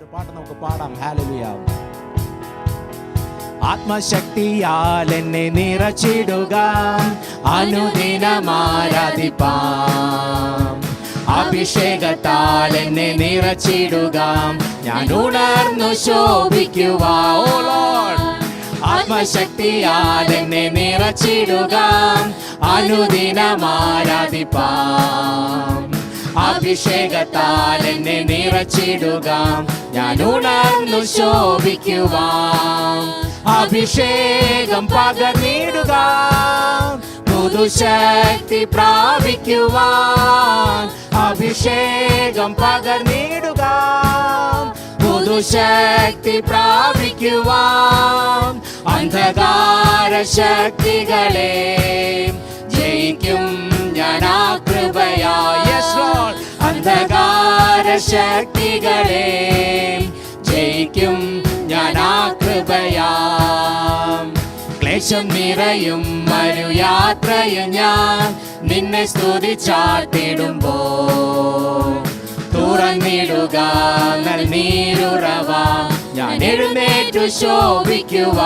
ഒരു പാട്ട് നമുക്ക് പാടാം. ഹാലലുയ ആത്മശക്തിയാൽ എന്നെ നിറച്ചിടുക. അനുദിനമാരാധിപ്പാം. അഭിഷേകത്താൽ എന്നെ നിറച്ചിടുക. ഞാൻ ഉണർന്നു ശോഭിക്കുവാ ലോർഡ് ആത്മശക്തിയാൽ എന്നെ നിറച്ചിടുക. അനുദിനം ആരാധിപ്പാം അഭിഷേകത്താൽ എന്നെ നിറച്ചിടുക. ഞാൻ ഉണർന്നു ശോഭിക്കുക അഭിഷേകം പകർന്നിടുക. പുതുശക്തി പ്രാപിക്കുവാൻ. അഭിഷേകം പകർന്നിടുക. പുതുശക്തി പ്രാപിക്കുവാൻ അന്ധകാര ശക്തികളെ ജയിക്കും ഞാൻ ശക്തികളെ ജയിക്കും. ഞാൻ ആ കൃപയാം. ക്ലേശം നിറയും മരുയാത്രയും ഞാൻ നിന്നെ സ്തുതിച്ചാട്ടിടുമ്പോ. തുറന്നിടുക നീരുറവാ ഞാൻ എഴുന്നേറ്റു ശോഭിക്കുവാൻ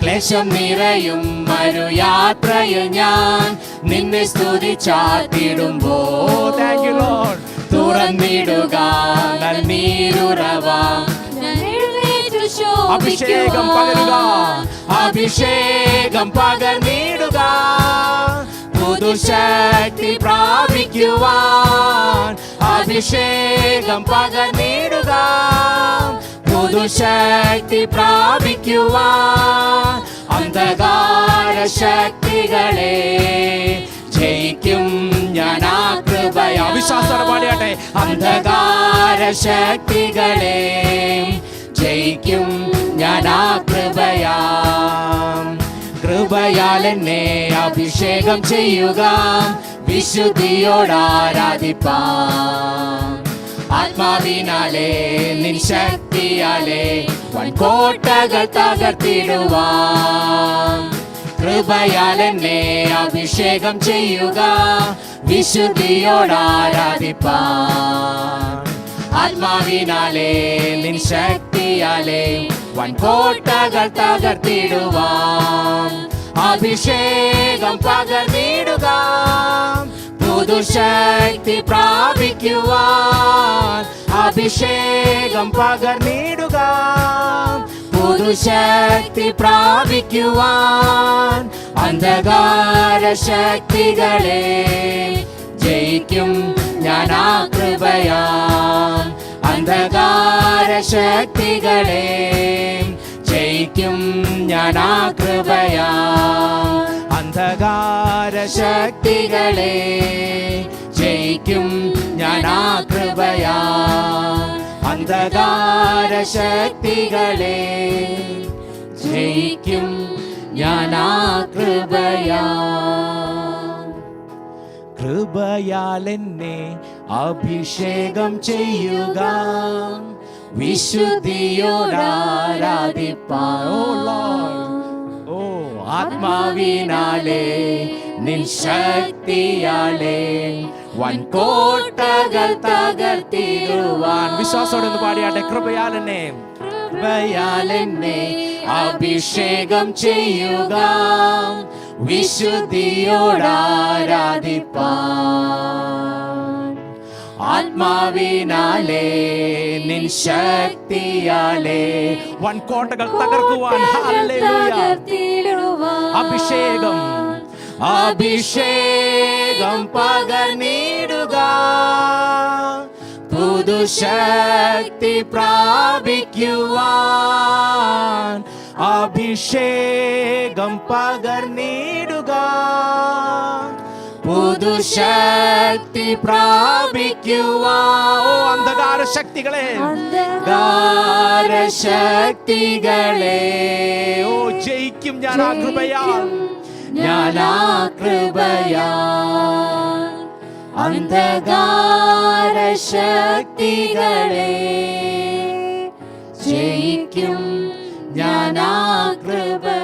ക്ലേശം നിറയും മരുയാത്രയിൽ ഞാൻ നിന്നെ സ്തുതിച്ചാട്ടിടുമ്പോ. തുറന്നിടുക. നീരുറവ അഭിഷേകം പകരുക. അഭിഷേകം പകർന്നിടുക. പുതുശക്തി പ്രാപിക്കുവാൻ അഭിഷേകം പകർന്നിടുക. പുതുശക്തി പ്രാപിക്കുവാൻ അന്ധകാര ശക്തികളെ വിശ്വാസത്തോടെ പാടിയാട്ടെ അന്ധകാര ശക്തികളെ ജയിക്കും. ഞാൻ ആ കൃപയാ. കൃപയാൽ എന്നെ അഭിഷേകം ചെയ്യുക. വിശുദ്ധിയോടാരാധിപ്പാം ആത്മാവിനാലെ നിൻ ശക്തിയാലേ വൻകോട്ടകൾ തകർത്തിടുവാം. കൃപയാൽ എന്നെ അഭിഷേകം ചെയ്യുക. വിശുദ്ധിയോടാരാധിപ്പാൻ. ആത്മാവിനാലേ നിൻ വൻ വൻകോട്ടകൾ തകർത്തിടുവാം അഭിഷേകം പകർന്നിടുക. പുതുശക്തി പ്രാപിക്കുവാൻ. അഭിഷേകം പകർന്നിടുക. പുതുശക്തി പ്രാപിക്കുവാൻ അന്ധകാര ശക്തികളെ ജയിക്കും. ഞാൻ ആ കൃപയാ അന്ധകാര ശക്തികളെ ജയിക്കും. ഞാൻ ആ കൃപയാ അന്ധകാര ശക്തികളെ ജയിക്കും. ഞാൻ ആ കൃപയാം അന്ധകാര ശക്തികളെ ജയിക്കും ഞാൻ ആ കൃപയാ കൃപയാൽ എന്നെ അഭിഷേകം ചെയ്യുക. വിശുദ്ധിയോടാരാധിപ്പാ. ഓ ആത്മാവിനാലെ നിൻ ശക്തിയാലേ. വൻ കോട്ടകൾ തകർത്തിടുവാൻ. വിശ്വാസോടെ ഒന്ന് പാടിയാട്ടെ കൃപയാൽ എന്നെ കൃപയാൽ എന്നെ അഭിഷേകം ചെയ്യുക. വിശുദ്ധിയോടാരാധിപ്പാൻ ആത്മാവിനാലേ നിൻ ശക്തിയാലേ. വൻ കോട്ടകൾ തകർക്കുവാൻ. അഭിഷേകം. അഭിഷേകം പകർന്നിടുക പുതുശക്തി പ്രാപിക്കുവാൻ അഭിഷേകം പകർന്നിടുക പുതുശക്തി പ്രാപിക്കുവാൻ ഓ അന്ധകാര ശക്തികളെ. അന്ധകാര ശക്തികളെ. ഓ ജയിക്കും ഞാൻ ആ കൃപയാൽ. ആ കൃപയാ അന്ധകാര ശക്തികളെ ജയിക്കും ഞാൻ ആ കൃപയാ